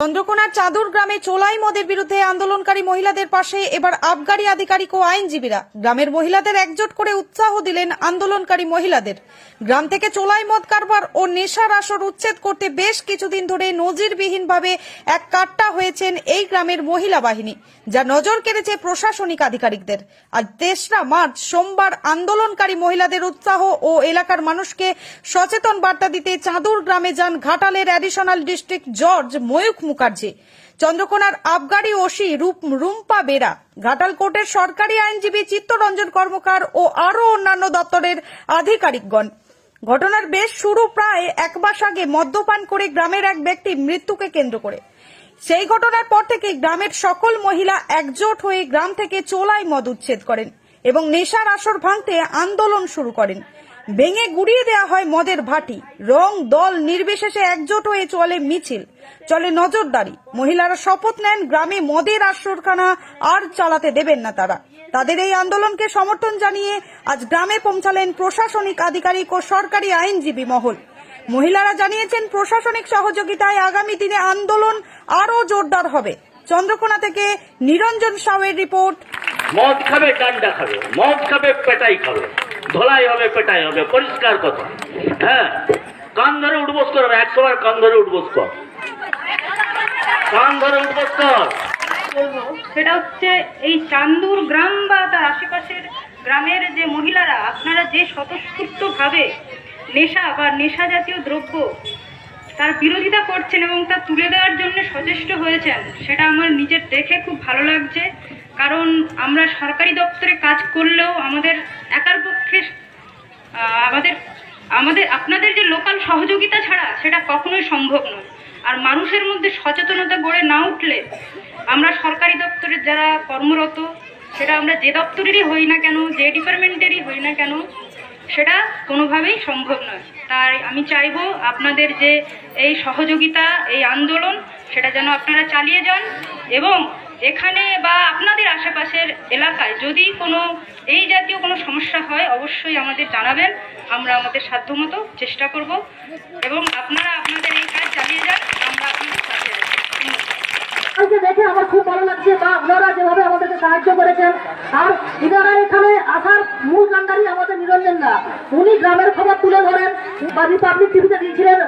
চন্দ্রকোনার চাদুর গ্রামে চোলাই মদের বিরুদ্ধে আন্দোলনকারী মহিলাদের পাশে এবার আবগারি আধিকারিক ও আইনজীবীরা। গ্রামের মহিলাদের একজোট করে উৎসাহ দিলেন আন্দোলনকারী মহিলাদের। গ্রাম থেকে চোলাই মদ কারবার ও নেশার আসর উচ্ছেদ করতে বেশ কিছুদিন ধরে নজিরবিহীনভাবে এক কাট্টা হয়েছেন এই গ্রামের মহিলা বাহিনী, যা নজর কেড়েছে প্রশাসনিক আধিকারিকদের। আজ তেসরা মার্চ সোমবার আন্দোলনকারী মহিলাদের উৎসাহ ও এলাকার মানুষকে সচেতন বার্তা দিতে চাঁদুর গ্রামে যান ঘাটালের additional district judge Mayukh Mukherjee. চন্দ্রকোনার আবগারি ওসি রুম্পা বেরা, ঘাটাল কোর্টের সরকারি আইনজীবী চিত্তরঞ্জন কর্মকার ও আরও অন্যান্য দপ্তরের আধিকারিকগণ। ঘটনার বেশ শুরু প্রায় এক মাস আগে মদ্যপান করে গ্রামের এক ব্যক্তি মৃত্যুকে কেন্দ্র করে। সেই ঘটনার পর থেকে গ্রামের সকল মহিলা একজোট হয়ে গ্রাম থেকে চোলাই মদ উচ্ছেদ করেন এবং নেশার আসর ভাঙতে আন্দোলন শুরু করেন। ভেঙে গুড়িয়ে দেওয়া হয় মদের ভাটি। রং, দল, নির্বিশেষে একজোট হয়ে চলে মিছিল। চলে নজরদারি। মহিলারা শপথ নেন, গ্রামে মদের আসরখানা আর চালাতে দেবেন না তারা। তাদের এই আন্দোলনকে সমর্থন জানিয়ে আজ গ্রামে পৌঁছালেন প্রশাসনিক আধিকারিক ও সরকারি আইনজীবী মহল। মহিলারা জানিয়েছেন, প্রশাসনিক সহযোগিতায় আগামী দিনে আন্দোলন আরও জোরদার হবে। চন্দ্রকোনা থেকে নিরঞ্জন সাউয়ের রিপোর্ট। মদ খাবে ডান্ডা খাবে। মদ খাবে, পেটাই খাবে। ধলাই হবে, পেটাই হবে, পরিষ্কার কথা। হ্যাঁ? কান ধরে উঠবোস কর একশো বার কান ধরে উঠবোস কর। কান ধরে উঠবোস কর। সেটা হচ্ছে এই চান্দুর গ্রাম বা তার আশেপাশের গ্রামের যে মহিলারা, আপনারা যে স্বতঃস্ফূর্তভাবে নেশা বা নেশা জাতীয় দ্রব্য তার বিরোধিতা করছেন এবং তা তুলে দেওয়ার জন্য সচেষ্ট হয়েছেন, সেটা আমার নিজের দেখে খুব ভালো লাগছে। কারণ আমরা সরকারি দপ্তরে কাজ করলেও আমাদের আমাদের আমাদের, আপনাদের যে লোকাল সহযোগিতা ছাড়া সেটা কখনোই সম্ভব নয়। আর মানুষের মধ্যে সচেতনতা গড়ে না উঠলে আমরা সরকারি দপ্তরের যারা কর্মরত, সেটা আমরা যে দপ্তরেরই হই না কেন, যে ডিপার্টমেন্টেরই হই না কেন, সেটা কোনোভাবেই সম্ভব নয়। তাই আমি চাইব আপনাদের যে এই সহযোগিতা, এই আন্দোলন, সেটা যেন আপনারা চালিয়ে যান এবং এখানে বা আপনাদের আশেপাশের এলাকায় যদি কোনো এই জাতীয় কোনো সমস্যা হয়, অবশ্যই আমাদের জানাবেন। আমরা আমাদের সাধ্যমতো চেষ্টা করব। এবং আপনারা আপনাদের এই কাজ চালিয়ে যান, আমরা আপনাদের সাথে দেখে আমার খুব ভালো লাগছে, বা আপনারা যেভাবে আমাদেরকে সাহায্য করেছেন, আর ইনারা এখানে আসার মূল কান্ডারি আমাদের নিরঞ্জন দা। উনি গ্রামের খবর তুলে ধরেন, বা রিপাবলিক টিভিতে দিয়েছিলেন।